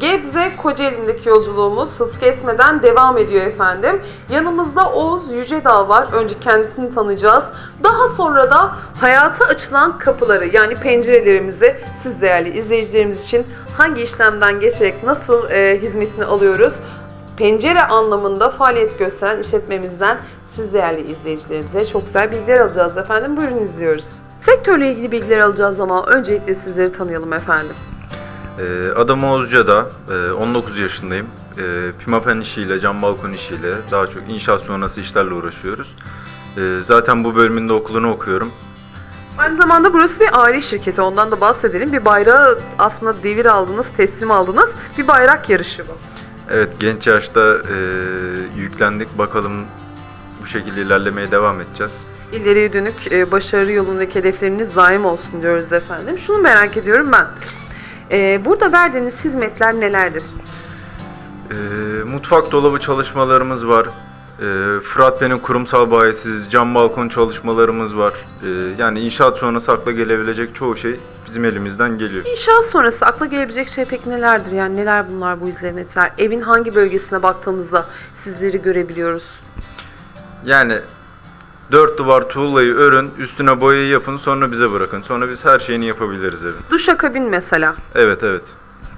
Gebze Kocaeli'ndeki yolculuğumuz hız kesmeden devam ediyor efendim. Yanımızda Oğuz Yücedağ var. Önce kendisini tanıyacağız. Daha sonra da hayata açılan kapıları yani pencerelerimizi siz değerli izleyicilerimiz için hangi işlemden geçerek nasıl e, hizmetini alıyoruz? Pencere anlamında faaliyet gösteren işletmemizden siz değerli izleyicilerimize çok güzel bilgiler alacağız efendim. Buyurun izliyoruz. Sektörle ilgili bilgiler alacağız ama öncelikle sizleri tanıyalım efendim. Ee, Adım Oğuzca'da, e, 19 yaşındayım. E, Pimapen işiyle, cam balkon işiyle daha çok inşaat sonrası işlerle uğraşıyoruz. E, Zaten bu bölümünde okulunu okuyorum. Aynı zamanda burası bir aile şirketi. Ondan da bahsedelim. Bir bayrağı aslında devir aldınız, teslim aldınız. Bir bayrak yarışı bu. Evet, genç yaşta e, yüklendik. Bakalım bu şekilde ilerlemeye devam edeceğiz. İleriye dönük e, başarı yolundaki hedefleriniz daim olsun diyoruz efendim. Şunu merak ediyorum ben. E, burada verdiğiniz hizmetler nelerdir? E, Mutfak dolabı çalışmalarımız var. E, Fırat Bey'in kurumsal bayisiz, cam balkon çalışmalarımız var. E, Yani inşaat sonrası akla gelebilecek çoğu şey bizim elimizden geliyor. İnşaat sonrası akla gelebilecek şey peki nelerdir? Yani neler bunlar bu hizmetler? Evin hangi bölgesine baktığımızda sizleri görebiliyoruz? Yani dört duvar tuğlayı örün, üstüne boyayı yapın, sonra bize bırakın. Sonra biz her şeyini yapabiliriz evin. Duşakabin mesela, Evet evet.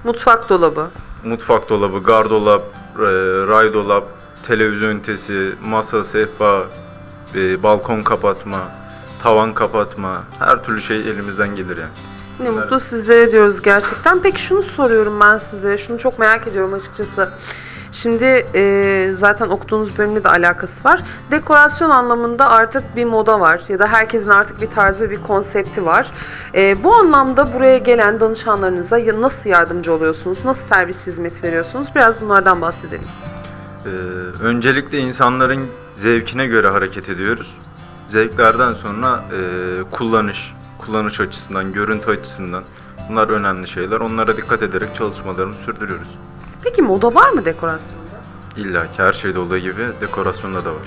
mutfak dolabı, Mutfak dolabı, gardolap, e, ray dolap, televizyon ünitesi, masa, sehpa, e, balkon kapatma, tavan kapatma, her türlü şey elimizden gelir yani. Ne mutlu sizlere diyoruz gerçekten. Peki şunu soruyorum ben size. Şunu çok merak ediyorum açıkçası. Şimdi e, zaten okuduğunuz bölümle de alakası var. Dekorasyon anlamında artık bir moda var ya da herkesin artık bir tarzı, bir konsepti var. E, bu anlamda buraya gelen danışanlarınıza nasıl yardımcı oluyorsunuz? Nasıl servis hizmeti veriyorsunuz? Biraz bunlardan bahsedelim. E, öncelikle insanların zevkine göre hareket ediyoruz. Zevklerden sonra e, kullanış, kullanış açısından, görüntü açısından bunlar önemli şeyler. Onlara dikkat ederek çalışmalarımızı sürdürüyoruz. Peki moda var mı dekorasyonda? İlla ki her şeyde olduğu gibi dekorasyonda da var.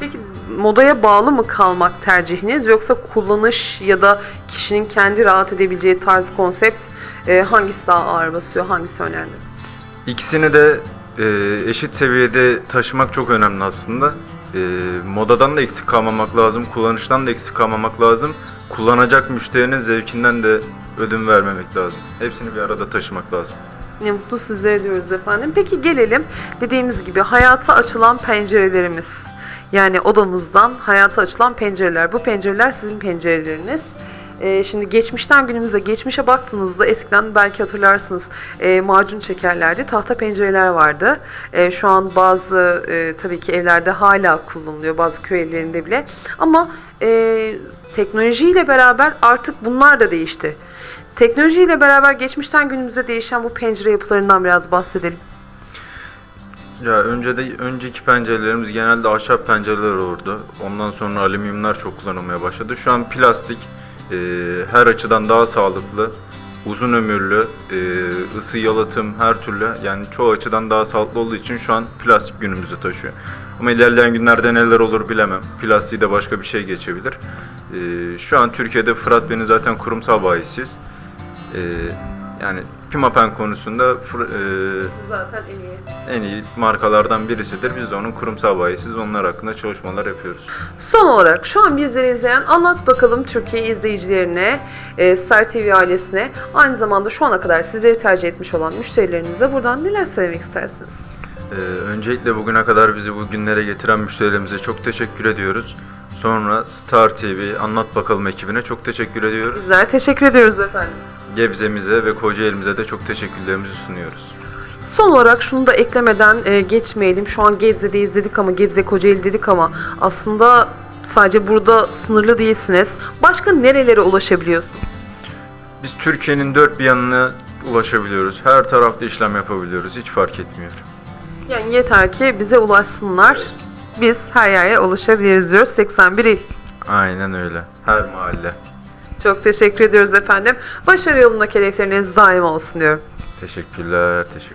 Peki modaya bağlı mı kalmak tercihiniz yoksa kullanış ya da kişinin kendi rahat edebileceği tarz konsept e, hangisi daha ağır basıyor, hangisi önemli? İkisini de e, eşit seviyede taşımak çok önemli aslında. E, modadan da eksik kalmamak lazım, kullanıştan da eksik kalmamak lazım. Kullanacak müşterinin zevkinden de ödün vermemek lazım. Hepsini bir arada taşımak lazım. Ne mutlu sizlere diyoruz efendim. Peki gelelim dediğimiz gibi hayata açılan pencerelerimiz. Yani odamızdan hayata açılan pencereler. Bu pencereler sizin pencereleriniz. Ee, şimdi geçmişten günümüze, geçmişe baktığınızda eskiden belki hatırlarsınız e, macun çekerlerdi, tahta pencereler vardı. E, şu an bazı e, tabii ki evlerde hala kullanılıyor, bazı köy evlerinde bile. Ama e, teknolojiyle beraber artık bunlar da değişti. Teknolojiyle beraber geçmişten günümüze değişen bu pencere yapılarından biraz bahsedelim. Ya önce de önceki pencerelerimiz genelde ahşap pencereler olurdu. Ondan sonra alüminyumlar çok kullanılmaya başladı. Şu an plastik e, her açıdan daha sağlıklı, uzun ömürlü, e, ısı yalıtım her türlü yani çoğu açıdan daha sağlıklı olduğu için şu an plastik günümüzü taşıyor. Ama ilerleyen günlerde neler olur bilemem. Plastiği de başka bir şey geçebilir. E, şu an Türkiye'de Fırat Bey'in zaten kurumsal bayisiyiz. E, yani Pimapen konusunda e, Zaten en iyi. en iyi markalardan birisidir. Biz de onun kurumsal bayisiz. Onlar hakkında çalışmalar yapıyoruz. Son olarak şu an bizleri izleyen anlat bakalım Türkiye izleyicilerine, e, Star TV ailesine, aynı zamanda şu ana kadar sizleri tercih etmiş olan müşterilerinize buradan neler söylemek istersiniz? Ee, öncelikle bugüne kadar bizi bu günlere getiren müşterilerimize çok teşekkür ediyoruz. Sonra Star TV Anlat Bakalım ekibine çok teşekkür ediyoruz. Bizler teşekkür ediyoruz efendim. Gebze'mize ve Kocaeli'mize de çok teşekkürlerimizi sunuyoruz. Son olarak şunu da eklemeden e, geçmeyelim. Şu an Gebze'deyiz dedik ama Gebze Kocaeli dedik ama aslında sadece burada sınırlı değilsiniz. Başka nerelere ulaşabiliyorsunuz? Biz Türkiye'nin dört bir yanına ulaşabiliyoruz. Her tarafta işlem yapabiliyoruz. Hiç fark etmiyor. Yani yeter ki bize ulaşsınlar. Biz her yere ulaşabiliriz diyoruz. 81 il. Aynen öyle. Her mahalle. Çok teşekkür ediyoruz efendim. Başarı yolundaki hedefleriniz daim olsun diyorum. Teşekkürler. Teşekkür